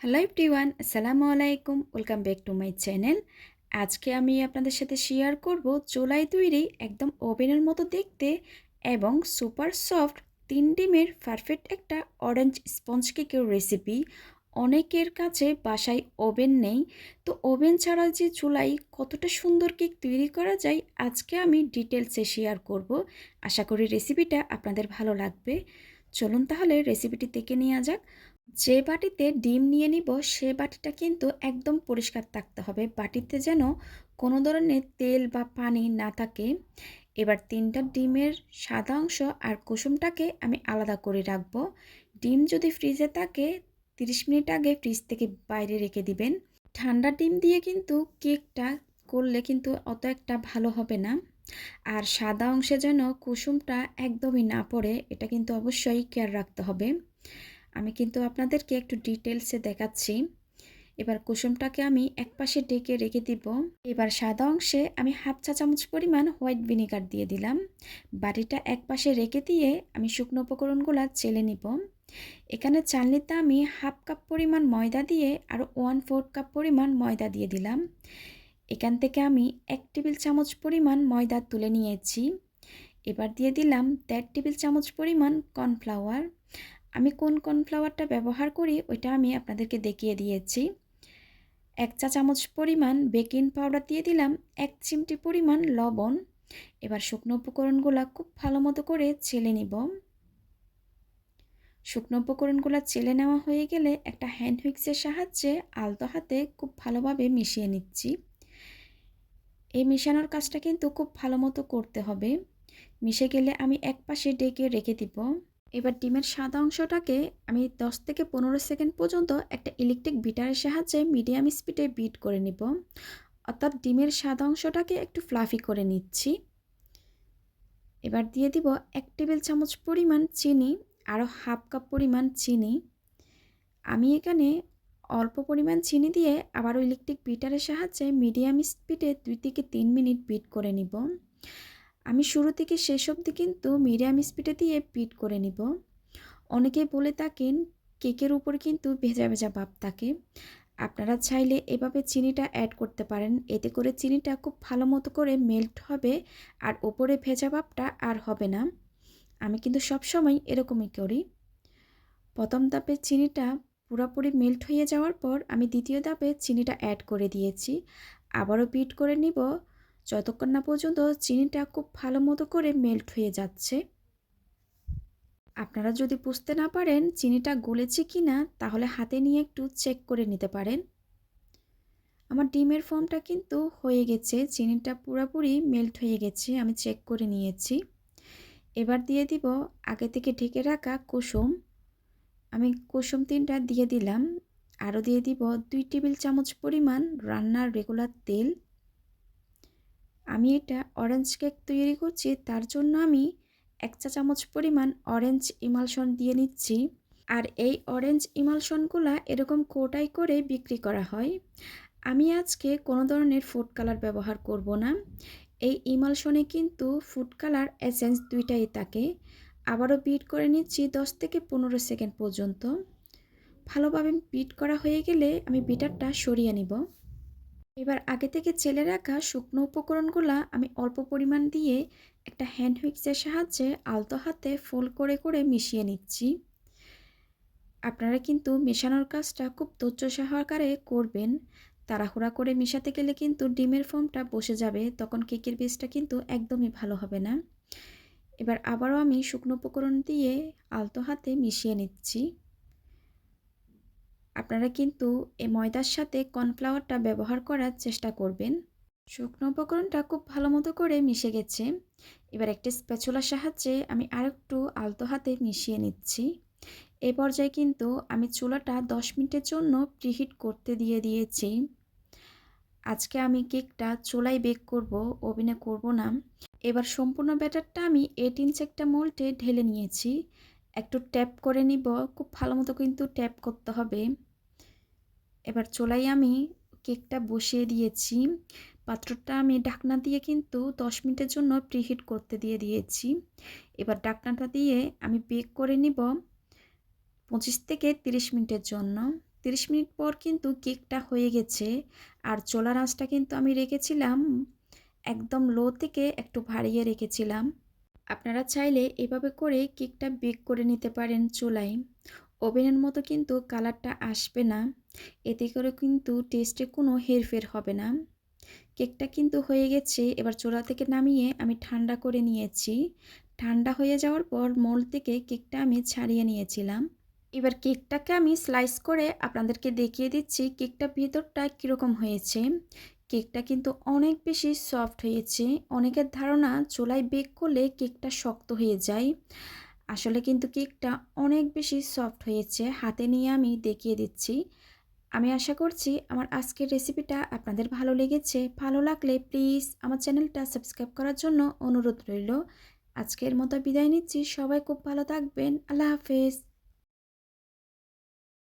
Hello everyone আসসালামু আলাইকুম welcome back to my channel আজকে আমি আপনাদের সাথে শেয়ার করব চুলাই তৈরি একদম ওভেনের মতো দেখতে এবং সুপার সফট তিন ডিমের পারফেক্ট একটা অরেঞ্জ স্পঞ্জ কেকের রেসিপি অনেকের কাছে বাসায় ওভেন নেই, তো ওভেন ছাড়া যে চুলাই কতটা সুন্দর কেক তৈরি করা যায় আজকে আমি ডিটেলসে শেয়ার করব। আশা করি রেসিপিটা আপনাদের ভালো লাগবে। চলুন তাহলে রেসিপিটি থেকে নেওয়া যাক। যে বাটিতে ডিম নিয়ে নিব, সে বাটিটা কিন্তু একদম পরিষ্কার থাকতে হবে। বাটিতে যেন কোনো ধরনের তেল বা পানি না থাকে। এবার তিনটা ডিমের সাদা অংশ আর কুসুমটাকে আমি আলাদা করে রাখব। ডিম যদি ফ্রিজে থাকে, তিরিশ মিনিট আগে ফ্রিজ থেকে বাইরে রেখে দিবেন। ঠান্ডা ডিম দিয়ে কিন্তু কেকটা করলে কিন্তু অত একটা ভালো হবে না। আর সাদা অংশে যেন কুসুমটা একদমই না পড়ে, এটা কিন্তু অবশ্যই কেয়ার রাখতে হবে। আমি কিন্তু আপনাদেরকে একটু ডিটেলসে দেখাচ্ছি। এবার কুসুমটাকে আমি এক পাশে ডেকে রেখে দিব। এবার সাদা অংশে আমি হাফ চা চামচ পরিমাণ হোয়াইট ভিনিগার দিয়ে দিলাম। বাটিটা এক পাশে রেখে দিয়ে আমি শুকনো উপকরণগুলো চেলে নিব। এখানে চালনিতে আমি হাফ কাপ পরিমাণ ময়দা দিয়ে আর ওয়ান ফোর্থ কাপ পরিমাণ ময়দা দিয়ে দিলাম। এখান থেকে আমি এক টেবিল চামচ পরিমাণ ময়দা তুলে নিয়েছি। এবার দিয়ে দিলাম দেড় টেবিল চামচ পরিমাণ কর্নফ্লাওয়ার। আমি কোন কর্নফ্লাওয়ারটা ব্যবহার করি ওইটা আমি আপনাদেরকে দেখিয়ে দিয়েছি। এক চা চামচ পরিমাণ বেকিং পাউডার দিয়ে দিলাম, এক চিমটি পরিমাণ লবণ। এবার শুকনো উপকরণগুলো খুব ভালো মতো করে চেলে নিব। শুকনো উপকরণগুলো চেলে নেওয়া হয়ে গেলে একটা হ্যান্ড হুইক্সের সাহায্যে আলতো হাতে খুব ভালোভাবে মিশিয়ে নিচ্ছি। এই মিশানোর কাজটা কিন্তু খুব ভালো মতো করতে হবে। মিশে গেলে আমি এক পাশে ডেকে রেখে দিব। এবার ডিমের সাদা অংশটাকে আমি 10 থেকে পনেরো সেকেন্ড পর্যন্ত একটা ইলেকট্রিক বিটারের সাহায্যে মিডিয়াম স্পিডে বিট করে নিব। অর্থাৎ ডিমের সাদা অংশটাকে একটু ফ্লাফি করে নিচ্ছি। এবার দিয়ে দিব এক টেবিল চামচ পরিমাণ চিনি আরও হাফ কাপ পরিমাণ চিনি। আমি এখানে অল্প পরিমাণ চিনি দিয়ে আবারও ইলেকট্রিক বিটারের সাহায্যে মিডিয়াম স্পিডে দুই থেকে তিন মিনিট বিট করে নিব। আমি শুরু থেকে শেষ অবধি কিন্তু মিডিয়াম স্পিডে দিয়ে বিট করে নিব। অনেকে বলে থাকেন, কেকের উপর কিন্তু ভেজা ভেজা ভাব থাকে। আপনারা চাইলে এভাবে চিনিটা অ্যাড করতে পারেন। এতে করে চিনিটা খুব ভালো মতো করে মেল্ট হবে আর ওপরে ভেজা ভাবটা আর হবে না। আমি কিন্তু সবসময় এরকমই করি। প্রথম ধাপে চিনিটা পুরোপুরি মেল্ট হয়ে যাওয়ার পর আমি দ্বিতীয় ধাপে চিনিটা অ্যাড করে দিয়েছি। আবারও বিট করে নিব। যতক্ষণ না পর্যন্ত চিনিটা খুব ভালো মতো করে মেল্ট হয়ে যাচ্ছে। আপনারা যদি বুঝতে না পারেন চিনিটা গলেছে কি না তাহলে হাতে নিয়ে একটু চেক করে নিতে পারেন। আমার ডিমের ফর্মটা কিন্তু হয়ে গেছে, চিনিটা পুরোপুরি মেল্ট হয়ে গেছে, আমি চেক করে নিয়েছি। এবার দিয়ে দিব আগে থেকে ঢেকে রাখা কুসুম। আমি কুসুম তিনটা দিয়ে দিলাম। আরও দিয়ে দিব দুই টেবিল চামচ পরিমাণ রান্নার রেগুলার তেল। আমি এটা অরেঞ্জ কেক তৈরি করছি, তার জন্য আমি এক চা চামচ পরিমাণ অরেঞ্জ ইমালশন দিয়ে নিচ্ছি। আর এই অরেঞ্জ ইমালশনগুলা এরকম কোটাই করে বিক্রি করা হয়। আমি আজকে কোনো ধরনের ফুড কালার ব্যবহার করব না। এই ইমালশনে কিন্তু ফুড কালার এসেন্স দুইটাই থাকে। আবারও বিট করে নিচ্ছি দশ থেকে পনেরো সেকেন্ড পর্যন্ত। ভালোভাবে বিট করা হয়ে গেলে আমি বিটারটা সরিয়ে নিব। এবার আগে থেকে চেলে রাখা শুকনো উপকরণগুলো আমি অল্প পরিমাণ দিয়ে একটা হ্যান্ড হুইক্সের সাহায্যে আলতো হাতে ফোল্ড করে করে মিশিয়ে নিচ্ছি। আপনারা কিন্তু মেশানোর কাজটা খুব ধৈর্য সহকারে করবেন। তাড়াহুড়া করে মেশাতে গেলে কিন্তু ডিমের ফোমটা বসে যাবে, তখন কেকের বেসটা কিন্তু একদমই ভালো হবে না। এবার আবারও আমি শুকনো উপকরণ দিয়ে আলতো হাতে মিশিয়ে নিচ্ছি। আপনারা কিন্তু এই ময়দার সাথে কর্নফ্লাওয়ারটা ব্যবহার করার চেষ্টা করবেন। শুকনো উপকরণটা খুব ভালো মতো করে মিশে গেছে। এবার একটি স্প্যাচুলার সাহায্যে আমি আরেকটু আলতো হাতে মিশিয়ে নিচ্ছি। এ পর্যায়ে কিন্তু আমি চুলাটা দশ মিনিটের জন্য প্রিহিট করতে দিয়ে দিয়েছি। আজকে আমি কেকটা চুলায় বেক করব, ওভেনে করব না। এবার সম্পূর্ণ ব্যাটারটা আমি এইট ইঞ্চ একটা মোল্টে ঢেলে নিয়েছি। একটু ট্যাপ করে নিব, খুব ভালো মতো কিন্তু ট্যাপ করতে হবে। এবার চোলাই আমি কেকটা বসিয়ে দিয়েছি। পাত্রটা আমি ঢাকনা দিয়ে কিন্তু দশ মিনিটের জন্য প্রিহিট করতে দিয়ে দিয়েছি। এবার ঢাকনাটা দিয়ে আমি বেক করে নিব পঁচিশ থেকে তিরিশ মিনিটের জন্য। তিরিশ মিনিট পর কিন্তু কেকটা হয়ে গেছে। আর চোলার আঁচটা কিন্তু আমি রেখেছিলাম, একদম লো থেকে একটু ভারিয়ে রেখেছিলাম। আপনারা চাইলে এভাবে করে কেকটা বেক করে নিতে পারেন চুলায়। ওভেনের মতো কিন্তু কালারটা আসবে না। এতে করে কিন্তু টেস্টে কোনো হেরফের হবে না। কেকটা কিন্তু হয়ে গেছে, এবার চোলা থেকে নামিয়ে আমি ঠান্ডা করে নিয়েছি। ঠান্ডা হয়ে যাওয়ার পর মোল থেকে কেকটা আমি ছাড়িয়ে নিয়েছিলাম। এবার কেকটাকে আমি স্লাইস করে আপনাদেরকে দেখিয়ে দিচ্ছি কেকটা ভিতরটা কীরকম হয়েছে। কেকটা কিন্তু অনেক বেশি সফট হয়েছে। অনেকের ধারণা চোলায় বেক করলে কেকটা শক্ত হয়ে যায়। আসলে কিন্তু কেকটা অনেক বেশি সফট হয়েছে। হাতে নিয়ে আমি দেখিয়ে দিচ্ছি। আমি আশা করছি আমার আজকের রেসিপিটা আপনাদের ভালো লেগেছে। ভালো লাগলে প্লিজ আমার চ্যানেলটা সাবস্ক্রাইব করার জন্য অনুরোধ রইল। আজকের মতো বিদায় নিচ্ছি। সবাই খুব ভালো থাকবেন। আল্লাহ হাফেজ।